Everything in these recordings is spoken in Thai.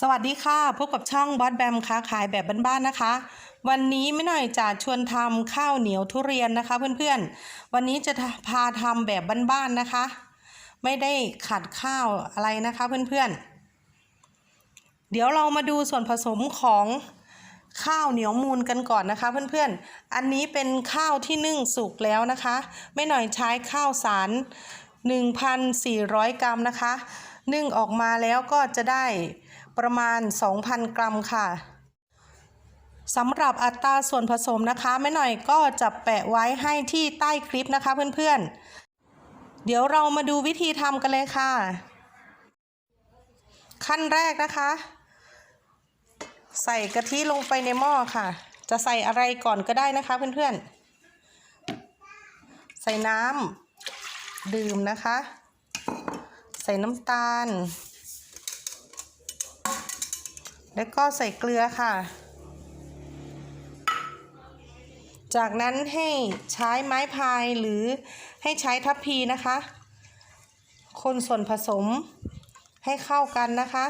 สวัสดีค่ะ พบกับช่องบอสแบมค้าขายแบบบ้านๆนะคะ วันนี้ไม่หน่อยจะชวนทำข้าวเหนียวทุเรียนนะคะเพื่อนๆ วันนี้จะพาทำแบบบ้านๆนะคะ ไม่ได้ขัดข้าวอะไรนะคะเพื่อนๆ เดี๋ยวเรามาดูส่วนผสมของข้าวเหนียวมูลกันก่อนนะคะ เพื่อนๆ อันนี้เป็นข้าวที่นึ่งสุกแล้วนะคะ ไม่หน่อยใช้ข้าวสาร 1,400 กรัมนะคะ นึ่งออกมาแล้วก็จะได้ ประมาณ 2,000 กรัมค่ะสำหรับอัตราส่วนผสมนะคะแม่หน่อยก็จะแปะไว้ให้ที่ใต้คลิปนะคะเพื่อนๆ เดี๋ยวเรามาดูวิธีทำกันเลยค่ะ ขั้นแรกนะคะ ใส่กะทิลงไปในหม้อค่ะ จะใส่อะไรก่อนก็ได้นะคะเพื่อนๆ ใส่น้ำดื่มนะคะ ใส่น้ำตาล แล้วก็ใส่เกลือค่ะ จากนั้นให้ใช้ไม้พายหรือให้ใช้ทัพพีนะคะ คนส่วนผสมให้เข้ากันนะคะ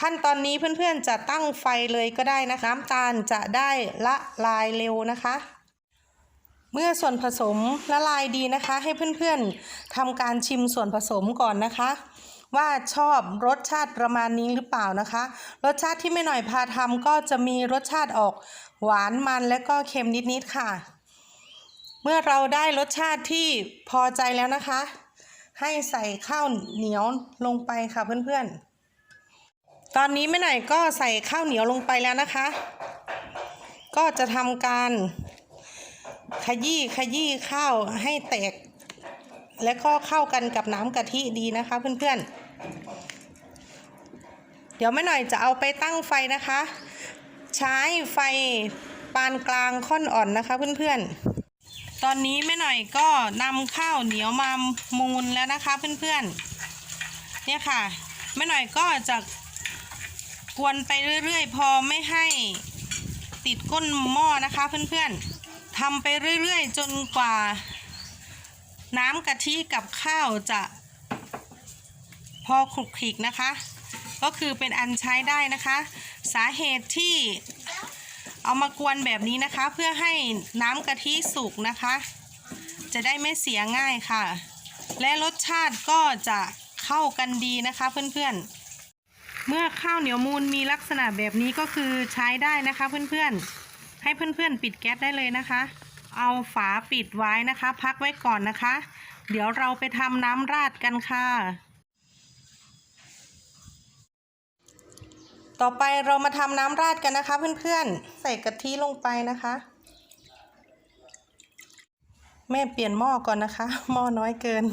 ขั้นตอนนี้เพื่อนๆจะตั้งไฟเลยก็ได้นะคะน้ำตาลจะได้ละลายเร็วนะคะ เมื่อส่วนผสมละลายดีนะคะ ให้เพื่อนๆทำการชิมส่วนผสมก่อนนะคะ ว่าชอบรสชาติประมาณนี้หรือเปล่านะคะ รสชาติที่ไม่หน่อยพาทำก็จะมีรสชาติออกหวานมันและก็เค็มนิดๆค่ะ เมื่อเราได้รสชาติที่พอใจแล้วนะคะ ให้ใส่ข้าวเหนียวลงไปค่ะเพื่อนๆ ตอนนี้ไม่หน่อยก็ใส่ข้าวเหนียวลงไปแล้วนะคะ ก็จะทำการขยี้ขยี้ข้าวให้แตก และก็เข้ากันกับน้ำกะทิดีนะคะเพื่อนๆ เดี๋ยวไม่หน่อยจะเอาไปตั้งไฟนะคะ ใช้ไฟปานกลางค่อนอ่อนนะคะเพื่อนๆ ตอนนี้แม่หน่อยก็นำข้าวเหนียวมามูลแล้วนะคะเพื่อนๆ เนี่ยค่ะแม่หน่อยก็จะกวนไปเรื่อยๆ พอไม่ให้ติดก้นหม้อนะคะเพื่อนๆทำไปเรื่อยๆ จนกว่า น้ำกะทิกับข้าวจะพอคลุกคลิกนะคะ ก็คือเป็นอันใช้ได้นะคะ สาเหตุที่เอามากวนแบบนี้นะคะ เพื่อให้น้ำกะทิสุกนะคะ จะได้ไม่เสียง่ายค่ะ และรสชาติก็จะเข้ากันดีนะคะเพื่อนๆ เมื่อข้าวเหนียวมูลมีลักษณะแบบนี้ก็คือใช้ได้นะคะเพื่อนๆ ให้เพื่อนๆ ปิดแก๊สได้เลยนะคะ เอาฝาปิดไว้นะคะ พักไว้ก่อนนะคะ เดี๋ยวเราไปทำน้ำราดกันค่ะ ต่อไปเรามาทำน้ำราดกันนะคะ เพื่อนๆ ใส่กะทิลงไปนะคะ แม่เปลี่ยนหม้อก่อนนะคะ หม้อน้อยเกิน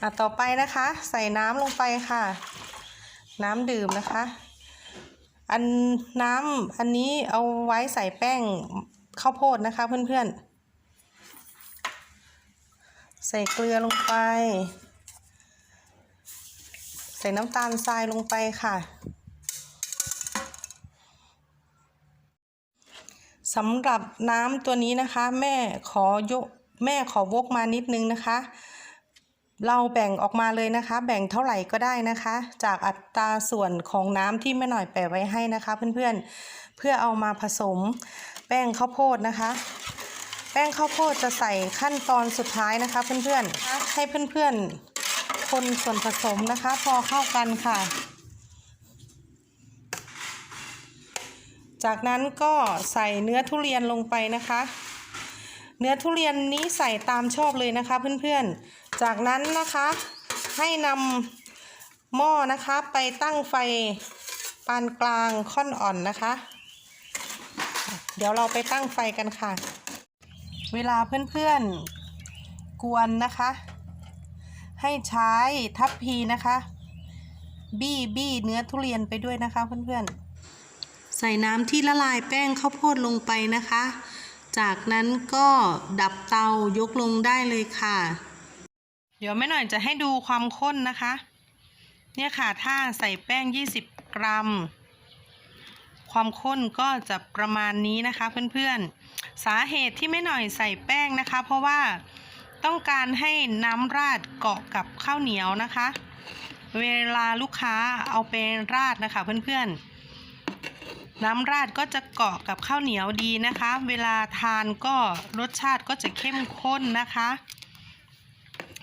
อะต่อไปนะคะ ใส่น้ำลงไปค่ะ น้ำดื่มนะคะ อันน้ำอันนี้เอาไว้ใส่แป้งข้าวโพดนะคะเพื่อนๆ ใส่เกลือลงไป ใส่น้ำตาลทรายลงไปค่ะสำหรับน้ำตัวนี้นะคะ แม่ขอยกแม่ขอวกมานิดนึงนะคะ เราแบ่งออกมาเลยนะคะ แบ่งเท่าไหร่ก็ได้นะคะ จากอัตราส่วนของน้ำที่แม่หน่อยแปะไว้ให้นะคะ เพื่อนๆเพื่อเอามาผสมแป้งข้าวโพดนะคะ ป้งข้าวโพดจะใส่ขั้นตอนสุดท้ายนะคะเพื่อนๆ ให้เพื่อนๆ คนส่วนผสมนะคะ พอเข้ากันค่ะ จากนั้นก็ใส่เนื้อทุเรียนลงไปนะคะ เนื้อทุเรียนนี้ใส่ตามชอบเลยนะคะเพื่อนๆ จากนั้นนะคะให้นำหม้อนะคะไปตั้งไฟปานกลางค่อนอ่อนนะคะ เดี๋ยวเราไปตั้งไฟกันค่ะ เวลาเพื่อนๆ กวนนะคะ ให้ใช้ทัพพีนะคะ บี้บี้เนื้อทุเรียนไปด้วยนะคะเพื่อนๆ ใส่น้ำที่ละลายแป้งข้าวโพดลงไปนะคะ จากนั้นก็ดับเตายกลงได้เลยค่ะ เดี๋ยวแม่หน่อยจะให้ดูความข้นนะคะ เนี่ยค่ะถ้าใส่แป้ง 20 กรัม ความข้นก็จะประมาณนี้นะคะเพื่อนๆ สาเหตุที่ไม่หน่อยใส่แป้งนะคะ เพราะว่าต้องการให้น้ำราดเกาะกับข้าวเหนียวนะคะ เวลาลูกค้าเอาไปราดนะคะเพื่อนๆ น้ำราดก็จะเกาะกับข้าวเหนียวดีนะคะ เวลาทานก็รสชาติก็จะเข้มข้นนะคะ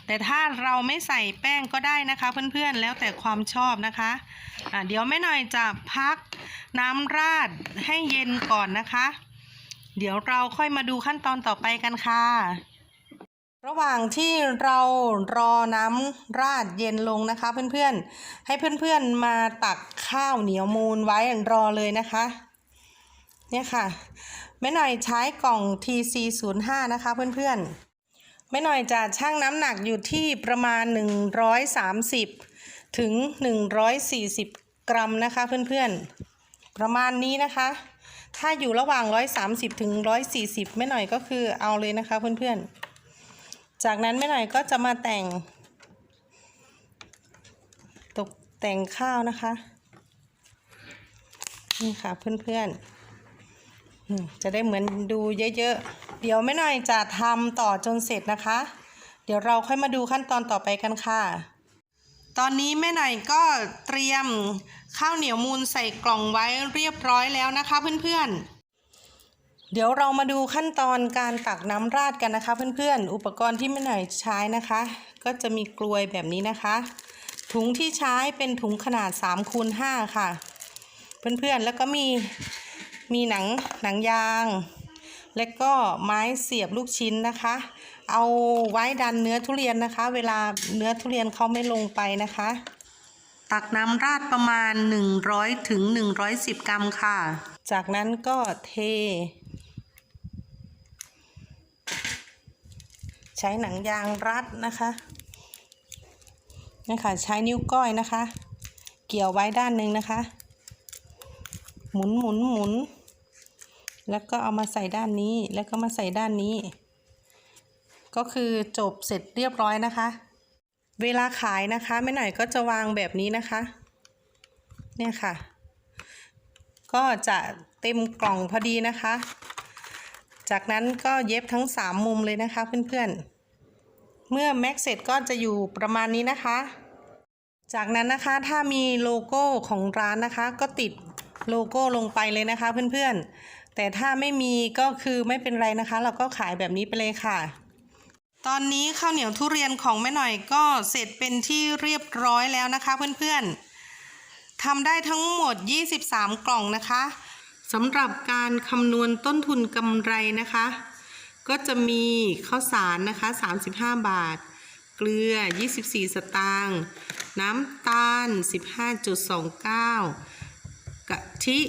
แต่ถ้าเราไม่ใส่แป้งก็ได้นะคะ เพื่อนๆแล้วแต่ความชอบนะคะะเดี๋ยวแม่หน่อยจะพักน้ำราดให้เย็นก่อนนะคะ เดี๋ยวเราค่อยมาดูขั้นตอนต่อไปกันค่ะ ระหว่างที่เรารอน้ำราดเย็นลงนะคะ เพื่อนๆ ให้เพื่อนๆมาตักข้าวเหนียวมูนไว้รอเลยนะคะ เนี่ยค่ะแม่หน่อยใช้กล่อง TC05 นะคะเพื่อนๆแม่หน่อยจะชั่งน้ำหนักอยู่ที่ประมาณ 130 ถึง 140 กรัมนะคะเพื่อนๆ ประมาณนี้นะคะ ถ้าอยู่ระหว่าง 130ถึง140แม่หน่อยก็คือเอาเลยนะคะเพื่อนๆ จากนั้นแม่หน่อยก็จะมาแต่ง ตกแต่งข้าวนะคะ นี่ค่ะเพื่อนๆอืมจะได้เหมือนดูเยอะๆ เดี๋ยวแม่หน่อยจะทำต่อจนเสร็จนะคะ เดี๋ยวเราค่อยมาดูขั้นตอนต่อไปกันค่ะ ตอนนี้แม่หน่อยก็เตรียม ข้าวเหนียวมูลใส่กล่องไว้เรียบร้อยแล้วนะคะเพื่อนๆ เดี๋ยวเรามาดูขั้นตอนการตักน้ำราดกันนะคะเพื่อนๆ อุปกรณ์ที่แม่หน่อยใช้นะคะ ก็จะมีกลวยแบบนี้นะคะ ถุงที่ใช้เป็นถุงขนาด3คูณ5ค่ะ เพื่อนๆ แล้วก็มีมีหนังหนังยาง และก็ไม้เสียบลูกชิ้นนะคะ เอาไว้ดันเนื้อทุเรียนนะคะ เวลาเนื้อทุเรียนเขาไม่ลงไปนะคะ ตักน้ำราดประมาณ 100ถึง110 กรัมค่ะ จากนั้นก็เท ใช้หนังยางรัดนะคะนี่ค่ะใช้นิ้วก้อยนะคะ เกี่ยวไว้ด้านหนึ่งนะคะ หมุนหมุนหมุนแล้วก็เอามาใส่ด้านนี้แล้วก็มาใส่ด้านนี้ ก็คือจบเสร็จเรียบร้อยนะคะ เวลาขายนะคะแม่หน่อยก็จะวางแบบนี้นะคะ เนี่ยค่ะ ก็จะเต็มกล่องพอดีนะคะ จากนั้นก็เย็บทั้ง 3 มุมเลยนะคะเพื่อนๆ เมื่อแม็กเสร็จก็จะอยู่ประมาณนี้นะคะ จากนั้นนะคะถ้ามีโลโก้ของร้านนะคะ ก็ติดโลโก้ลงไปเลยนะคะเพื่อนๆ แต่ถ้าไม่มีก็คือไม่เป็นไรนะคะ เราก็ขายแบบนี้ไปเลยค่ะ ตอนนี้ข้าวเหนียวทุเรียนของแม่หน่อยก็เสร็จเป็นที่เรียบร้อยแล้วนะคะเพื่อนๆทำได้ทั้งหมด 23 กล่องนะคะสำหรับการคำนวณต้นทุนกำไรนะคะ ก็จะมีข้าวสารนะคะ 35 บาท เกลือ 24 สตางค์น้ำตาล 15.29 กะทิ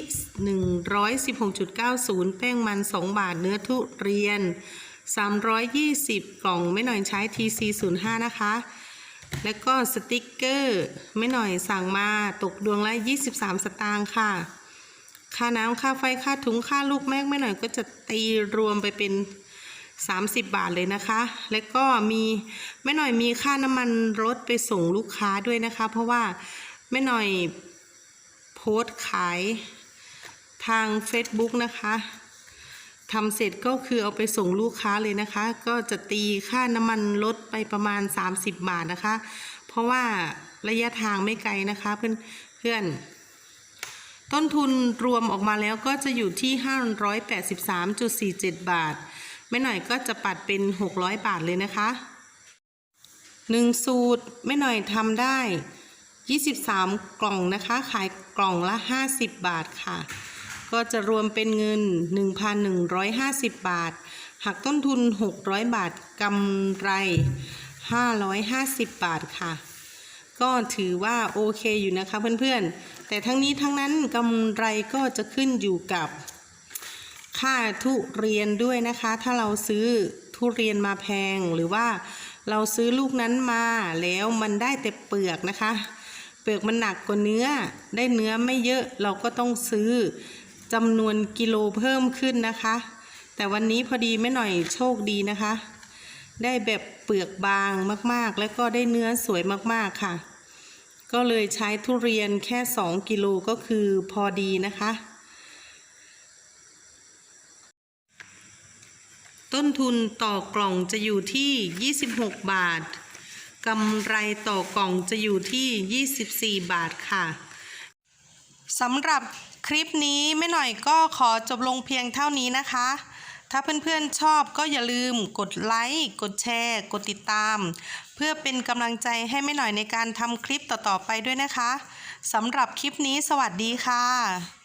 116.90 แป้งมัน 2 บาทเนื้อทุเรียน 320 กล่องไม่หน่อยใช้ TC05 นะคะ แล้วก็สติกเกอร์ไม่หน่อยสั่งมาตกดวงละ 23 สตางค์ค่ะ ค่าน้ำค่าไฟค่าถุงค่าลูกแม่ไม่หน่อยก็จะตีรวมไปเป็น 30 บาทเลยนะคะ แล้วก็มีแม่หน่อยมีค่าน้ำมันรถไปส่งลูกค้าด้วยนะคะ เพราะว่าแม่หน่อยโพสต์ขายทาง Facebook นะคะ ทำเสร็จก็คือเอาไปส่งลูกค้าเลยนะคะ ก็จะตีค่าน้ำมันลดไปประมาณ 30 บาทนะคะ เพราะว่าระยะทางไม่ไกลนะคะเพื่อนเพื่อนต้นทุนรวมออกมาแล้วก็จะอยู่ที่ 583.47 บาท ไม่หน่อยก็จะปัดเป็น 600 บาทเลยนะคะ 1 สูตรไม่หน่อยทำได้ 23 กล่องนะคะ ขายกล่องละ 50 บาทค่ะ ก็จะรวมเป็นเงิน 1,150 บาท หักต้นทุน 600 บาทกำไร 550 บาทค่ะ ก็ถือว่าโอเคอยู่นะคะเพื่อนๆ แต่ทั้งนี้ทั้งนั้นกำไรก็จะขึ้นอยู่กับ ค่าทุเรียนด้วยนะคะ ถ้าเราซื้อทุเรียนมาแพงหรือว่าเราซื้อลูกนั้นมาแล้วมันได้แต่เปลือกนะคะ เปลือกมันหนักกว่าเนื้อ ได้เนื้อไม่เยอะเราก็ต้องซื้อ จำนวนกิโลเพิ่มขึ้นนะคะ แต่วันนี้พอดีไม่หน่อยโชคดีนะคะ ได้แบบเปลือกบางมากๆ แล้วก็ได้เนื้อสวยมากๆค่ะ ก็เลยใช้ทุเรียนแค่ 2 กิโลก็คือพอดีนะคะต้นทุนต่อกล่องจะอยู่ที่ 26 บาท กำไรต่อกล่องจะอยู่ที่ 24 บาทค่ะ สำหรับ คลิปนี้ไม่หน่อยก็ขอจบลงเพียงเท่านี้นะคะ ถ้าเพื่อนๆชอบก็อย่าลืมกดไลค์ กดแชร์ กดติดตาม เพื่อเป็นกำลังใจให้ไม่หน่อยในการทำคลิปต่อๆไปด้วยนะคะสำหรับคลิปนี้สวัสดีค่ะ